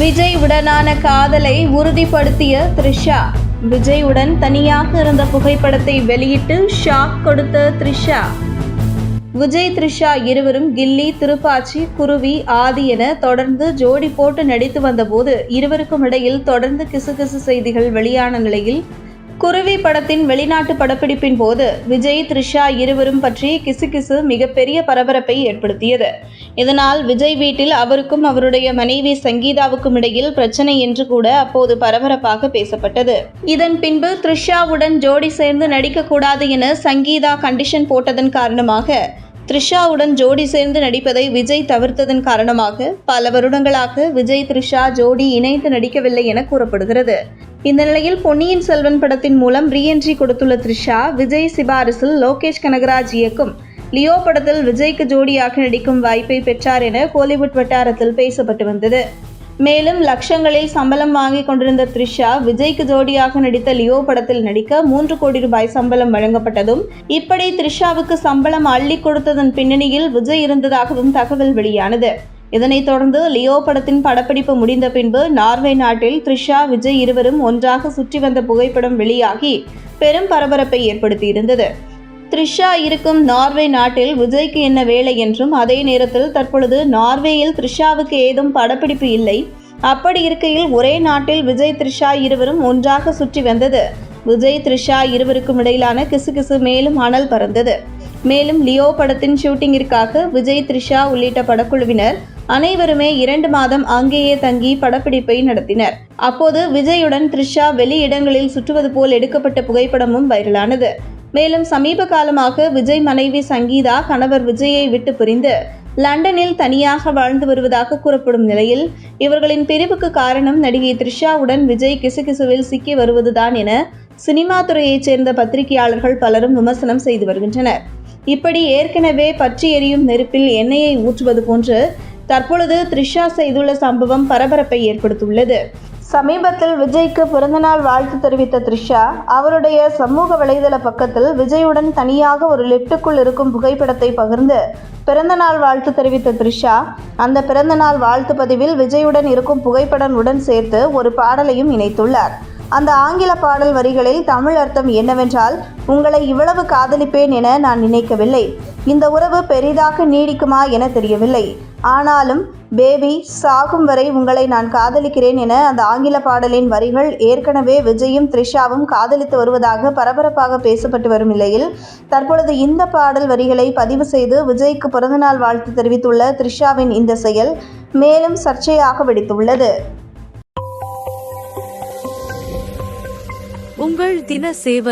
விஜய் உடனான காதலை உறுதிப்படுத்திய த்ரிஷா. விஜயுடன் தனியாக இருந்த புகைப்படத்தை வெளியிட்டு ஷாக் கொடுத்த த்ரிஷா. விஜய் த்ரிஷா இருவரும் கில்லி திருப்பாச்சி குருவி ஆதி என தொடர்ந்து ஜோடி போட்டு நடித்து வந்தபோது இருவருக்கும் இடையில் தொடர்ந்து கிசுகிசு செய்திகள் வெளியான நிலையில் குருவி படத்தின் வெளிநாட்டு படப்பிடிப்பின் போது விஜய் த்ரிஷா இருவரும் பற்றி கிசுகிசு மிகப்பெரிய பரபரப்பை ஏற்படுத்தியது. இதனால் விஜய் வீட்டில் அவருக்கும் அவருடைய மனைவி சங்கீதாவுக்கும் இடையில் பிரச்சனை என்று கூட அப்போது பரபரப்பாக பேசப்பட்டது. இதன் பின்பு த்ரிஷாவுடன் ஜோடி சேர்ந்து நடிக்கக்கூடாது என சங்கீதா கண்டிஷன் போட்டதன் காரணமாக த்ரிஷாவுடன் ஜோடி சேர்ந்து நடிப்பதை விஜய் தவிர்த்ததன் காரணமாக பல வருடங்களாக விஜய் த்ரிஷா ஜோடி இணைந்து நடிக்கவில்லை என கூறப்படுகிறது. இந்த நிலையில் பொன்னியின் செல்வன் படத்தின் மூலம் ரீஎன்ட்ரி கொடுத்துள்ள த்ரிஷா விஜய் சிபாரிசில் லோகேஷ் கனகராஜ் இயக்கும். லியோ படத்தில் விஜய்க்கு ஜோடியாக நடிக்கும் வாய்ப்பை பெற்றார் என கோலிவுட் வட்டாரத்தில் பேசப்பட்டு வந்தது. மேலும் லட்சங்களில் சம்பளம் வாங்கிக் கொண்டிருந்த த்ரிஷா விஜய்க்கு ஜோடியாக நடித்த லியோ படத்தில் நடிக்க மூன்று கோடி ரூபாய் சம்பளம் வழங்கப்பட்டதும் இப்படி த்ரிஷாவுக்கு சம்பளம் அள்ளி கொடுத்ததன் பின்னணியில் விஜய் இருந்ததாகவும் தகவல் வெளியானது. இதனைத் தொடர்ந்து லியோ படத்தின் படப்பிடிப்பு முடிந்த பின்பு நார்வே நாட்டில் த்ரிஷா விஜய் இருவரும் ஒன்றாக சுற்றி வந்த புகைப்படம் வெளியாகி பெரும் பரபரப்பை ஏற்படுத்தியிருந்தது. த்ரிஷா இருக்கும் நார்வே நாட்டில் விஜய்க்கு என்ன வேலை என்றும் அதே நேரத்தில் தற்பொழுது நார்வேயில் த்ரிஷாவுக்கு ஏதும் படப்பிடிப்பு இல்லை. அப்படி இருக்கையில் ஒரே நாட்டில் விஜய் த்ரிஷா இருவரும் ஒன்றாக சுற்றி வந்தது. விஜய் த்ரிஷா இருவருக்கும் இடையிலான கிசுகிசு மேலும் அனல் பறந்தது. மேலும் லியோ படத்தின் ஷூட்டிங்கிற்காக விஜய் த்ரிஷா உள்ளிட்ட படக்குழுவினர் அனைவருமே இரண்டு மாதம் அங்கேயே தங்கி படப்பிடிப்பை நடத்தினர். அப்போது விஜயுடன் த்ரிஷா வெளி இடங்களில் சுற்றுவது போல் எடுக்கப்பட்ட புகைப்படமும் வைரலானது. மேலும் சமீப காலமாக விஜய் மனைவி சங்கீதா கணவர் விஜயை விட்டு பிரிந்து லண்டனில் தனியாக வாழ்ந்து வருவதாக கூறப்படும் நிலையில் இவர்களின் பிரிவுக்கு காரணம் நடிகை த்ரிஷாவுடன் விஜய் கிசுகிசுவில் சிக்கி வருவதுதான் என சினிமா துறையைச் சேர்ந்த பத்திரிகையாளர்கள் பலரும் விமர்சனம் செய்து வருகின்றனர். இப்படி ஏற்கனவே பற்றி எரியும் நெருப்பில் எண்ணெயை ஊற்றுவது போன்று தற்பொழுது த்ரிஷா செய்துள்ள சம்பவம் பரபரப்பை ஏற்படுத்தியுள்ளது. சமீபத்தில் விஜய்க்கு பிறந்தநாள் வாழ்த்து தெரிவித்த த்ரிஷா அவருடைய சமூக வலைதள பக்கத்தில் விஜயுடன் தனியாக ஒரு லிப்டுக்குள் இருக்கும் புகைப்படத்தை பகிர்ந்து பிறந்தநாள் வாழ்த்து தெரிவித்த த்ரிஷா அந்த பிறந்தநாள் வாழ்த்து பதிவில் விஜயுடன் இருக்கும் புகைப்படம் உடன் சேர்த்து ஒரு பாடலையும் இணைத்துள்ளார். அந்த ஆங்கில பாடல் வரிகளில் தமிழ் அர்த்தம் என்னவென்றால் உங்களை இவ்வளவு காதலிப்பேன் என நான் நினைக்கவில்லை. இந்த உறவு பெரிதாக நீடிக்குமா என தெரியவில்லை. ஆனாலும் பேபி சாகும் வரை உங்களை நான் காதலிக்கிறேன் என அந்த ஆங்கில பாடலின் வரிகள் ஏற்கனவே விஜயும் த்ரிஷாவும் காதலித்து வருவதாக பரபரப்பாக பேசப்பட்டு வரும் நிலையில் தற்பொழுது இந்த பாடல் வரிகளை பதிவு செய்து விஜய்க்கு பிறந்தநாள் வாழ்த்து தெரிவித்துள்ள த்ரிஷாவின் இந்த செயல் மேலும் சர்ச்சையாக வெடித்துள்ளது. உங்கள் தின சேவல்